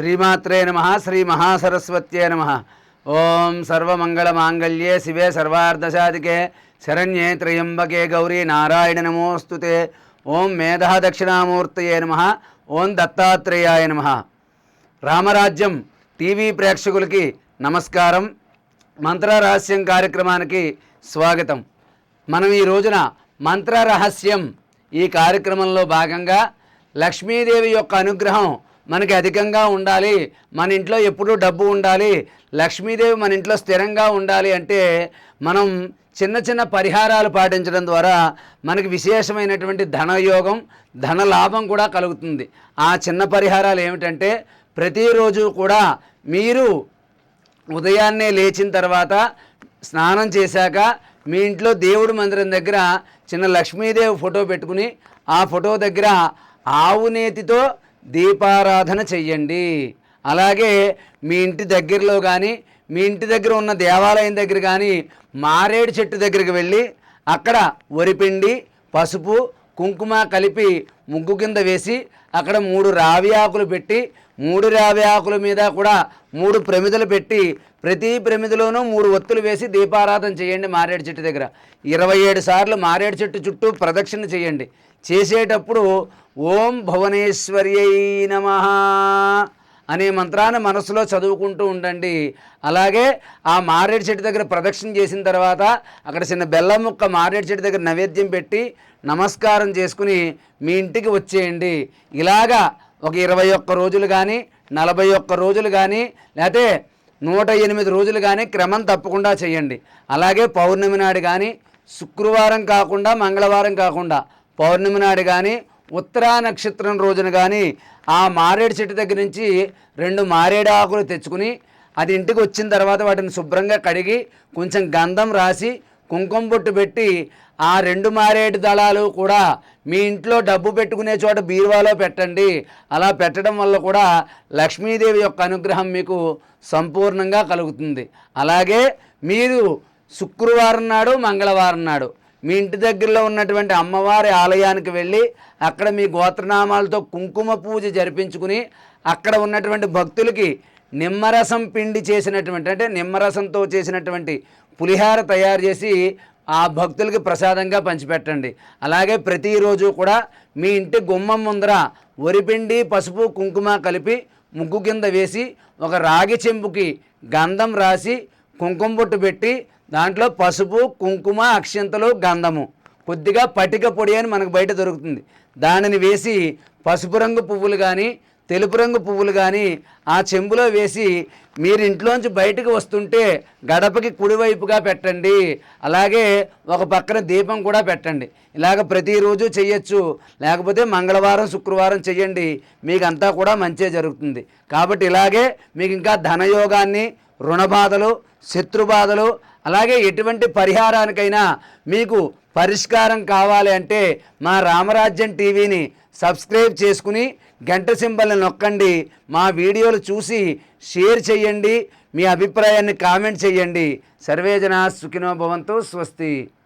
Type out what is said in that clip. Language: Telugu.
శ్రీమాత్రే నమ శ్రీ మహాసరస్వత్యే నమ. ఓం సర్వమంగళమాంగళ్యే శివే సర్వార్ధశాదికే శరణ్యే త్రయంబకే గౌరీ నారాయణ నమోస్తుతే ఓం మేధా దక్షిణామూర్తయే నమ ఓం దత్తాత్రేయాయ నమ. రామరాజ్యం టీవీ ప్రేక్షకులకి నమస్కారం. మంత్ర రహస్యం కార్యక్రమానికి స్వాగతం. మనం ఈ రోజున మంత్రరహస్యం ఈ కార్యక్రమంలో భాగంగా లక్ష్మీదేవి యొక్క అనుగ్రహం మనకి అధికంగా ఉండాలి. మన ఇంట్లో ఎప్పుడూ డబ్బు ఉండాలి. లక్ష్మీదేవి మన ఇంట్లో స్థిరంగా ఉండాలి అంటే మనం చిన్న చిన్న పరిహారాలు పాటించడం ద్వారా మనకి విశేషమైనటువంటి ధనయోగం ధన లాభం కూడా కలుగుతుంది. ఆ చిన్న పరిహారాలు ఏమిటంటే ప్రతిరోజు కూడా మీరు ఉదయాన్నే లేచిన తర్వాత స్నానం చేశాక మీ ఇంట్లో దేవుడి మందిరం దగ్గర చిన్న లక్ష్మీదేవి ఫోటో పెట్టుకుని ఆ ఫోటో దగ్గర ఆవు నేతితో దీపారాధన చెయ్యండి. అలాగే మీ ఇంటి దగ్గరలో కానీ మీ ఇంటి దగ్గర ఉన్న దేవాలయం దగ్గర కానీ మారేడు చెట్టు దగ్గరికి వెళ్ళి అక్కడ వరిపిండి పసుపు కుంకుమ కలిపి ముగ్గు కింద వేసి అక్కడ మూడు రావి ఆకులు పెట్టి మూడు రావి ఆకుల మీద కూడా మూడు ప్రమిదలు పెట్టి ప్రతి ప్రమిదలోనూ మూడు ఒత్తులు వేసి దీపారాధన చేయండి మారేడు చెట్టు దగ్గర. ఇరవై ఏడు సార్లు మారేడు చెట్టు చుట్టూ ప్రదక్షిణ చేయండి. చేసేటప్పుడు ఓం భువనేశ్వర్యై నమ అనే మంత్రాన్ని మనసులో చదువుకుంటూ ఉండండి. అలాగే ఆ మారేడు చెట్టు దగ్గర ప్రదక్షిణ చేసిన తర్వాత అక్కడ చిన్న బెల్లం ముక్క మారేడు చెట్టు దగ్గర నైవేద్యం పెట్టి నమస్కారం చేసుకుని మీ ఇంటికి వచ్చేయండి. ఇలాగా ఒక ఇరవై ఒక్క రోజులు కానీ నలభై ఒక్క రోజులు కానీ లేకపోతే నూట ఎనిమిది రోజులు కానీ క్రమం తప్పకుండా చేయండి. అలాగే పౌర్ణమి నాడు కానీ శుక్రవారం కాకుండా మంగళవారం కాకుండా పౌర్ణమి నాడు కానీ ఉత్తరా నక్షత్రం రోజున కానీ ఆ మారేడు చెట్టు దగ్గర నుంచి రెండు మారేడు ఆకులు తెచ్చుకుని అది ఇంటికి వచ్చిన తర్వాత వాటిని శుభ్రంగా కడిగి కొంచెం గంధం రాసి కుంకుమ బొట్టు పెట్టి ఆ రెండు మారేడు దళాలు కూడా మీ ఇంట్లో డబ్బు పెట్టుకునే చోట బీరువాలో పెట్టండి. అలా పెట్టడం వల్ల కూడా లక్ష్మీదేవి యొక్క అనుగ్రహం మీకు సంపూర్ణంగా కలుగుతుంది. అలాగే మీరు శుక్రవారం నాడు మంగళవారం నాడు మీ ఇంటి దగ్గరలో ఉన్నటువంటి అమ్మవారి ఆలయానికి వెళ్ళి అక్కడ మీ గోత్రనామాలతో కుంకుమ పూజ జరిపించుకుని అక్కడ ఉన్నటువంటి భక్తులకి నిమ్మరసం పిండి చేసినటువంటి అంటే నిమ్మరసంతో చేసినటువంటి పులిహార తయారు చేసి ఆ భక్తులకి ప్రసాదంగా పంచిపెట్టండి. అలాగే ప్రతిరోజు కూడా మీ ఇంటి గుమ్మం ముందర వరిపిండి పసుపు కుంకుమ కలిపి ముగ్గు కింద వేసి ఒక రాగి చెంబుకి గంధం రాసి కుంకుమ బొట్టు పెట్టి దాంట్లో పసుపు కుంకుమ అక్షంతలు గంధము. కొద్దిగా పటిక పొడి అని మనకు బయట దొరుకుతుంది. దానిని వేసి పసుపు రంగు పువ్వులు కానీ తెలుపు రంగు పువ్వులు కానీ ఆ చెంబులో వేసి మీరు ఇంట్లోంచి బయటకు వస్తుంటే గడపకి కుడివైపుగా పెట్టండి. అలాగే ఒక పక్కన దీపం కూడా పెట్టండి. ఇలాగ ప్రతిరోజు చేయొచ్చు లేకపోతే మంగళవారం శుక్రవారం చేయండి మీకు అంతా కూడా మంచే జరుగుతుంది. కాబట్టి ఇలాగే మీకు ఇంకా ధనయోగాన్ని రుణబాధలు బాధలు శత్రు బాధలు అలాగే ఎటువంటి పరిహారానికైనా మీకు పరిష్కారం కావాలి అంటే మా రామరాజ్యం టీవీని సబ్స్క్రైబ్ చేసుకుని గంట సింబల్ని నొక్కండి. మా వీడియోలు చూసి షేర్ చేయండి. మీ అభిప్రాయాన్ని కామెంట్ చేయండి. సర్వేజన సుఖినో భవంతు స్వస్తి.